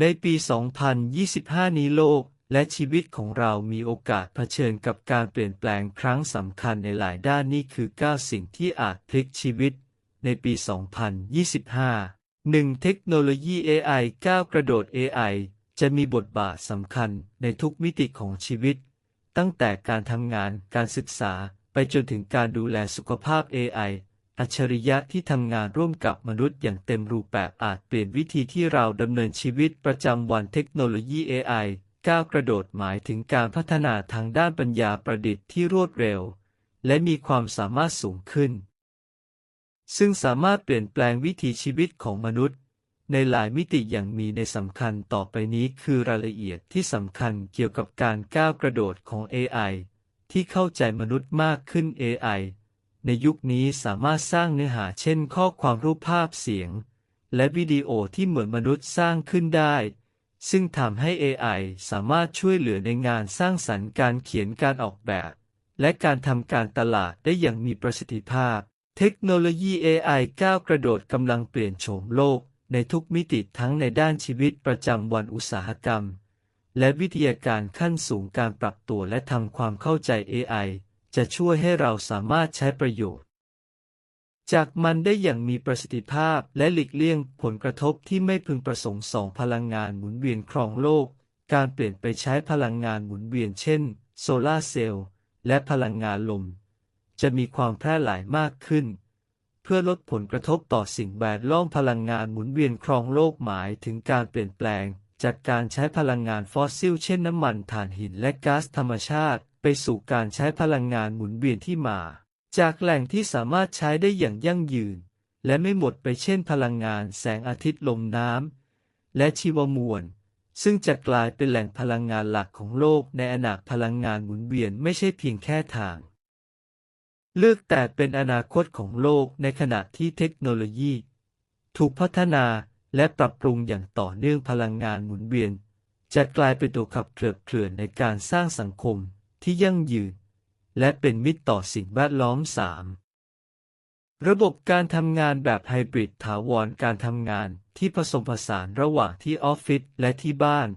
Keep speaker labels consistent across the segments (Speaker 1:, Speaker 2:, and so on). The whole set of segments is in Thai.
Speaker 1: ในปี 2025 นี้โลกและชีวิตของเรามีโอกาสเผชิญกับการเปลี่ยนแปลงครั้งสำคัญในหลายด้านนี่คือ 9 สิ่งที่อาจพลิกชีวิต ในปี 2025 1. เทคโนโลยี AI ก้าวกระโดด AI จะมีบทบาทสำคัญในทุกมิติของชีวิต ตั้งแต่การทำงาน การศึกษา ไปจนถึงการดูแลสุขภาพ AI อัจฉริยะที่ทำงานร่วมกับมนุษย์อย่างเต็มรูปแบบอาจเปลี่ยนวิธีที่เราดำเนินชีวิตประจำวันเทคโนโลยี AI ก้าวกระโดดหมายถึงการพัฒนาทางด้านปัญญาประดิษฐ์ที่รวดเร็ว และมีความสามารถสูงขึ้น ซึ่งสามารถเปลี่ยนแปลงวิถีชีวิตของมนุษย์ ในหลายมิติอย่างมีในสำคัญต่อไปนี้คือรายละเอียดที่สำคัญเกี่ยวกับการก้าวกระโดดของ AI ที่เข้าใจมนุษย์มากขึ้น AI ในยุคนี้สามารถสร้างเนื้อหาเช่น ข้อความรูปภาพเสียง และวิดีโอที่เหมือนมนุษย์สร้างขึ้นได้ ซึ่งทำให้ AI สามารถช่วยเหลือในงานสร้างสรรค์การเขียนการออกแบบ และการทำการตลาดได้อย่างมีประสิทธิภาพ เทคโนโลยี AI ก้าวกระโดดกำลังเปลี่ยนโฉมโลกในทุกมิติทั้งในด้านชีวิตประจำวันอุตสาหกรรม และวิทยาการขั้นสูงการปรับตัวและทำความเข้าใจ AI จะช่วยให้เราสามารถใช้ประโยชน์ จากมันได้อย่างมีประสิทธิภาพและหลีกเลี่ยงผลกระทบที่ไม่พึงประสงค์สองพลังงานหมุนเวียนครองโลก การเปลี่ยนไปใช้พลังงานหมุนเวียนเช่น โซลาร์เซลล์และพลังงานลม จะมีความแพร่หลายมากขึ้น เพื่อลดผลกระทบต่อสิ่งแวดล้อมพลังงานหมุนเวียนครองโลกหมายถึงการเปลี่ยนแปลงจากการใช้พลังงานฟอสซิล เช่นน้ำมันถ่านหินและก๊าซธรรมชาติ ไปสู่การใช้พลังงานหมุนเวียนที่มา จากแหล่งที่สามารถใช้ได้อย่างยั่งยืน และไม่หมดไปเช่นพลังงานแสงอาทิตย์ลมน้ำและชีวมวล ซึ่งจะกลายเป็นแหล่งพลังงานหลักของโลกในอนาคตพลังงานหมุนเวียนไม่ใช่เพียงแค่ทาง เลือกแต่เป็นอนาคตของโลกในขณะที่เทคโนโลยี ถูกพัฒนาและปรับปรุงอย่างต่อเนื่องพลังงานหมุนเวียนจะกลายเป็นตัวขับเคลื่อนในการสร้างสังคม ที่ยั่งยืน และเป็นมิตรต่อสิ่งแวดล้อม 3. ระบบการทำงานแบบไฮบริดถาวรการทำงานที่ผสมผสานระหว่างที่ออฟฟิศและที่บ้าน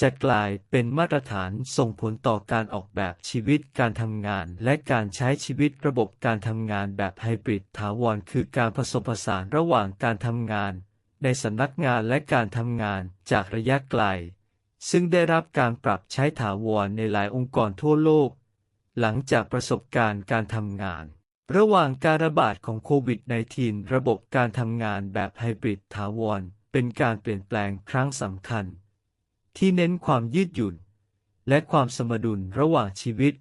Speaker 1: จะกลายเป็นมาตรฐานส่งผลต่อการออกแบบชีวิตการทำงาน และการใช้ชีวิตระบบการทำงานแบบไฮบริดถาวรคือการผสมผสานระหว่างการทำงาน ในสำนักงานและการทำงานจากระยะไกล ซึ่งได้รับการปรับใช้ถาวรในหลายองค์กรทั่วโลก หลังจากประสบการณ์การทำงาน ระหว่างการระบาดของโควิด -19 ระบบการทำงานแบบไฮบริดถาวรเป็นการเปลี่ยนแปลงครั้งสำคัญ ที่เน้นความยืดหยุ่น และความสมดุลระหว่างชีวิต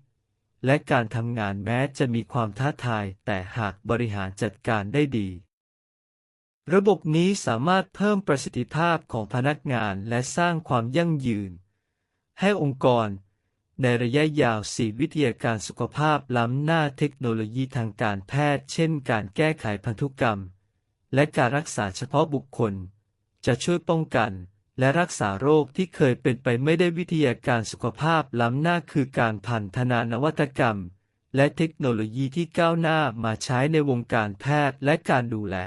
Speaker 1: และการทำงานแม้จะมีความท้าทายแต่หากบริหารจัดการได้ดี ระบบนี้สามารถเพิ่มประสิทธิภาพของพนักงานและสร้างความยั่งยืน ให้องค์กร ในระยะยาวสี่วิทยาการสุขภาพล้ำหน้าเทคโนโลยีทางการแพทย์ เช่น การแก้ไขพันธุกรรม และการรักษาเฉพาะบุคคล จะช่วยป้องกัน และรักษาโรคที่เคยเป็นไปไม่ได้วิทยาการสุขภาพล้ำหน้าคือการพันธนานวัตกรรม และเทคโนโลยีที่ก้าวหน้ามาใช้ในวงการแพทย์และการดูแล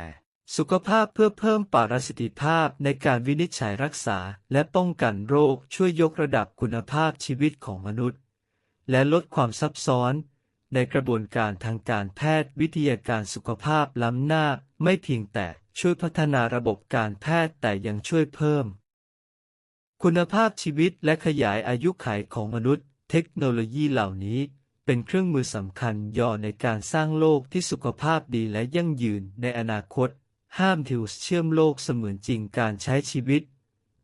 Speaker 1: สุขภาพเพื่อเพิ่มประสิทธิภาพในการวินิจฉัยรักษาและป้องกันโรคช่วยยกระดับคุณภาพชีวิตของมนุษย์ และลดความซับซ้อน ในกระบวนการทางการแพทย์วิทยาการสุขภาพล้ำหน้าไม่เพียงแต่ช่วยพัฒนาระบบการแพทย์แต่ยังช่วยเพิ่ม คุณภาพชีวิตและขยายอายุขัยของมนุษย์ เทคโนโลยีเหล่านี้เป็นเครื่องมือสำคัญย่อในการสร้างโลกที่สุขภาพดีและยั่งยืนในอนาคต ห้ามทิวส์เชื่อมโลกเสมือนจริงการใช้ชีวิต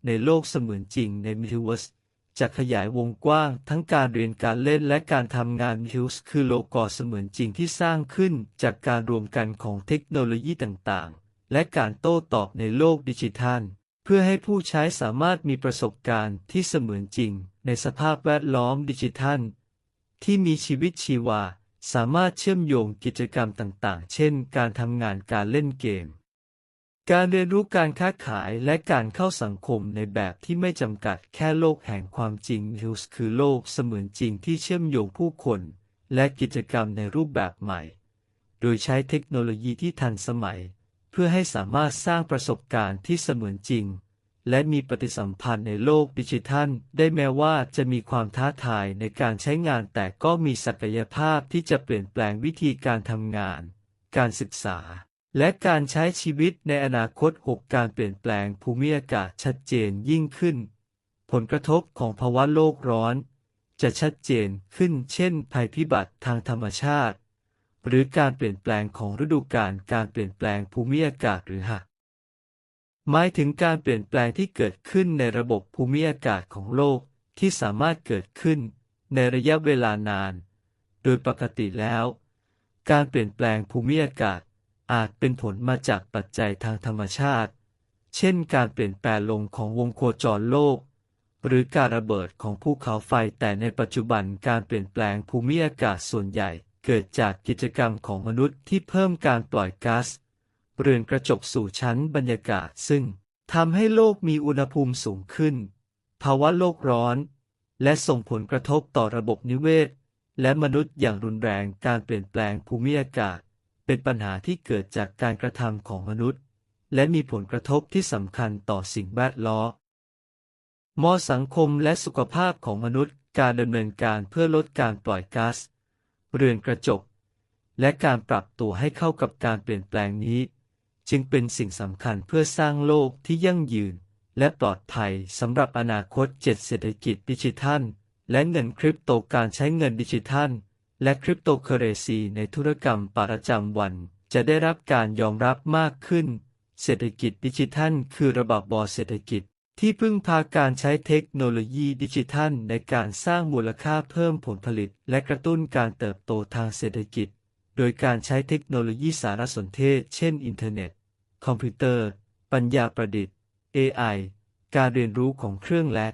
Speaker 1: ในโลกเสมือนจริงในมิทิวส์จะขยายวงกว้างทั้งการเรียนการเล่นและการทำงานมิทิวส์คือโลกอเสมือนจริงที่สร้างขึ้นจากการรวมกันของเทคโนโลยีต่างๆ และการโต้ตอบในโลกดิจิทัล เพื่อให้ผู้ใช้สามารถมีประสบการณ์ที่เสมือนจริง ในสภาพแวดล้อมดิจิทัล ที่มีชีวิตชีวา สามารถเชื่อมโยงกิจกรรมต่างๆ เช่น การทำงานการเล่นเกม การเรียนรู้การค้าขายและการเข้าสังคมในแบบที่ไม่จำกัดแค่โลกแห่งความจริงฮิลส์คือโลกเสมือนจริงที่เชื่อมโยงผู้คน และกิจกรรมในรูปแบบใหม่ โดยใช้เทคโนโลยีที่ทันสมัย เพื่อให้สามารถสร้างประสบการณ์ที่เสมือนจริง และมีปฏิสัมพันธ์ในโลกดิจิทัล ได้แม้ว่าจะมีความท้าทายในการใช้งานแต่ก็มีศักยภาพที่จะเปลี่ยนแปลงวิธีการทำงาน การศึกษา และการใช้ชีวิตในอนาคต 6 การเปลี่ยนแปลงภูมิอากาศชัดเจนยิ่งขึ้น ผลกระทบของภาวะโลกร้อน จะชัดเจนขึ้นเช่น ภัยพิบัติทางธรรมชาติ หรือการเปลี่ยนแปลงของฤดูกาลการเปลี่ยนแปลงภูมิอากาศหรือหากหมายถึงการเปลี่ยนแปลงที่เกิดขึ้นในระบบภูมิอากาศของโลกที่สามารถเกิดขึ้นในระยะเวลานาน โดยปกติแล้ว การเปลี่ยนแปลงภูมิอากาศ อาจเป็นผลมาจากปัจจัยทางธรรมชาติ เช่นการเปลี่ยนแปลงลงของวงโคจรโลก หรือการระเบิดของภูเขาไฟแต่ในปัจจุบันการเปลี่ยนแปลงภูมิอากาศส่วนใหญ่ เกิดจากกิจกรรมของมนุษย์ที่เพิ่มการปล่อยก๊าซเรือนกระจกสู่ชั้นบรรยากาศซึ่งทำให้โลกมีอุณหภูมิสูงขึ้น ภาวะโลกร้อน และส่งผลกระทบต่อระบบนิเวศ และมนุษย์อย่างรุนแรงการเปลี่ยนแปลงภูมิอากาศ เป็นปัญหาที่เกิดจากการกระทำของมนุษย์ และมีผลกระทบที่สำคัญต่อสิ่งแวดล้อมมอสังคมและสุขภาพของมนุษย์การดำเนินการเพื่อลดการปล่อยก๊าซเรือนกระจก และการปรับตัวให้เข้ากับการเปลี่ยนแปลงนี้ จึงเป็นสิ่งสำคัญเพื่อสร้างโลกที่ยั่งยืน และปลอดภัยสำหรับอนาคตเจ็ดเศรษฐกิจดิจิทัล และเงินคริปโตการใช้เงินดิจิทัล และคริปโตเคอเรซีในธุรกรรมประจำวัน จะได้รับการยอมรับมากขึ้น เศรษฐกิจดิจิทัล คือระบบบอเศรษฐกิจ ที่พึ่งพาการใช้เทคโนโลยีดิจิทัล ในการสร้างมูลค่าเพิ่มผลผลิต และกระตุ้นการเติบโตทางเศรษฐกิจ โดยการใช้เทคโนโลยีสารสนเทศ เช่น อินเทอร์เน็ต คอมพิวเตอร์ ปัญญาประดิษฐ์ AI การเรียนรู้ของเครื่องและ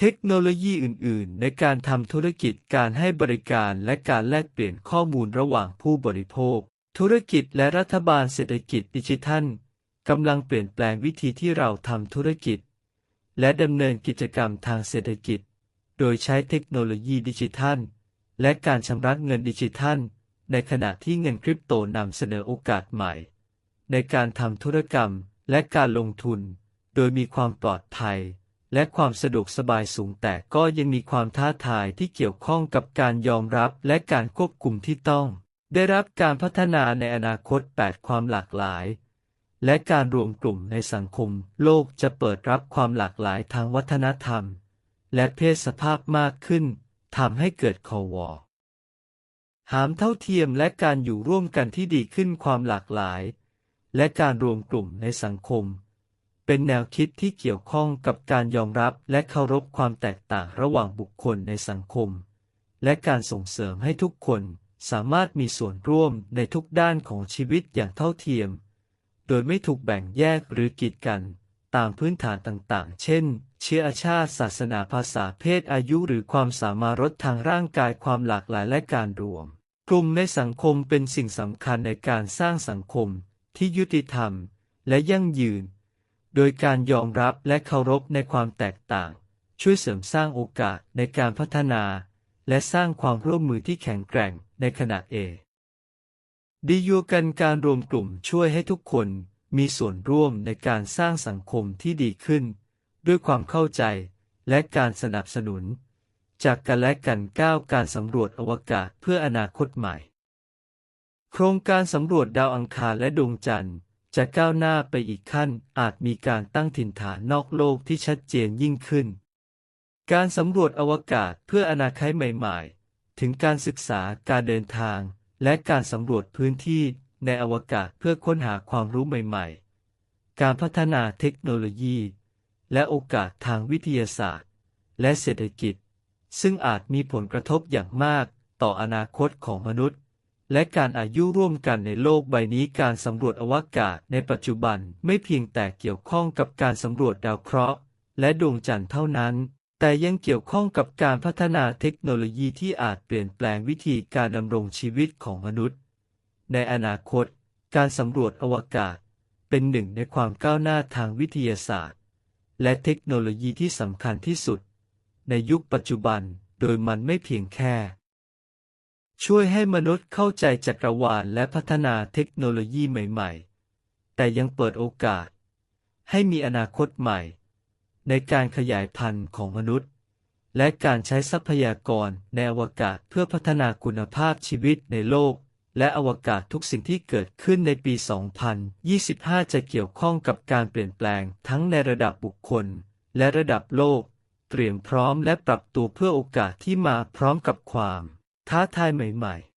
Speaker 1: เทคโนโลยีอื่น ๆ ในการทำธุรกิจการให้บริการและการแลกเปลี่ยนข้อมูลระหว่างผู้บริโภค ธุรกิจและรัฐบาลเศรษฐกิจดิจิทัลกำลังเปลี่ยนแปลงวิธีที่เราทำธุรกิจ และดำเนินกิจกรรมทางเศรษฐกิจ โดยใช้เทคโนโลยีดิจิทัล และการชำระเงินดิจิทัล ในขณะที่เงินคริปโตนำเสนอโอกาสใหม่ ในการทำธุรกรรมและการลงทุน โดยมีความปลอดภัย และความสะดวกสบายสูงแต่ก็ยังมีความท้าทายที่เกี่ยวข้องกับการยอมรับและการควบคุมที่ต้อง ได้รับการพัฒนาในอนาคต 8 ความหลากหลาย และการรวมกลุ่มในสังคม โลกจะเปิดรับความหลากหลายทางวัฒนธรรม และเพศสภาพมากขึ้นทำให้เกิดคอวอหามเท่าเทียมและการอยู่ร่วมกันที่ดีขึ้นความหลากหลาย และการรวมกลุ่มในสังคม เป็นแนวคิดที่เกี่ยวข้องกับการยอมรับและเคารพความแตกต่างระหว่างบุคคลในสังคม และการส่งเสริมให้ทุกคนสามารถมีส่วนร่วมในทุกด้านของชีวิตอย่างเท่าเทียม โดยไม่ถูกแบ่งแยกหรือกีดกัน ตามพื้นฐานต่างๆ เช่น เชื้อชาติ ศาสนาภาษาเพศอายุหรือความสามารถทางร่างกายความหลากหลายและการรวม กลุ่มในสังคมเป็นสิ่งสำคัญในการสร้างสังคมที่ยุติธรรม และยั่งยืน โดยการยอมรับและเคารพในความแตกต่าง ช่วยเสริมสร้างโอกาสในการพัฒนา และสร้างความร่วมมือที่แข็งแกร่งในขณะเอดียูกันการรวมกลุ่มช่วยให้ทุกคนมีส่วนร่วมในการสร้างสังคมที่ดีขึ้น ด้วยความเข้าใจและการสนับสนุน จากกันและกันก้าวการสำรวจอวกาศเพื่ออนาคตใหม่ โครงการสำรวจดาวอังคารและดวงจันทร์ จะก้าวหน้าไปอีกขั้นอาจมีการตั้งถิ่นฐานนอกโลกที่ชัดเจนยิ่งขึ้น การสำรวจอวกาศเพื่ออนาคตใหม่ๆ ถึงการศึกษาการเดินทาง และการสำรวจพื้นที่ในอวกาศเพื่อค้นหาความรู้ใหม่ๆ การพัฒนาเทคโนโลยี และโอกาสทางวิทยาศาสตร์ และเศรษฐกิจ ซึ่งอาจมีผลกระทบอย่างมากต่ออนาคตของมนุษย์ และการอายุร่วมกันในโลกใบนี้การสำรวจอวกาศในปัจจุบันไม่เพียงแต่เกี่ยวข้องกับการสำรวจดาวเคราะห์ และดวงจันทร์เท่านั้น แต่ยังเกี่ยวข้องกับการพัฒนาเทคโนโลยีที่อาจเปลี่ยนแปลงวิธีการดำรงชีวิตของมนุษย์ ในอนาคต การสำรวจอวกาศ เป็นหนึ่งในความก้าวหน้าทางวิทยาศาสตร์ และเทคโนโลยีที่สำคัญที่สุด ในยุคปัจจุบัน โดยมันไม่เพียงแค่ ช่วยให้มนุษย์เข้าใจจักรวาลและพัฒนาเทคโนโลยีใหม่ๆ แต่ยังเปิดโอกาส ให้มีอนาคตใหม่ ในการขยายพันธุ์ของมนุษย์ และการใช้ทรัพยากรในอวกาศเพื่อพัฒนาคุณภาพชีวิตในโลก และอวกาศทุกสิ่งที่เกิดขึ้นในปี 2025 จะเกี่ยวข้องกับการเปลี่ยนแปลงทั้งในระดับบุคคล และระดับโลก เตรียมพร้อมและปรับตัวเพื่อโอกาสที่มาพร้อมกับความ ท้าทายใหม่ๆ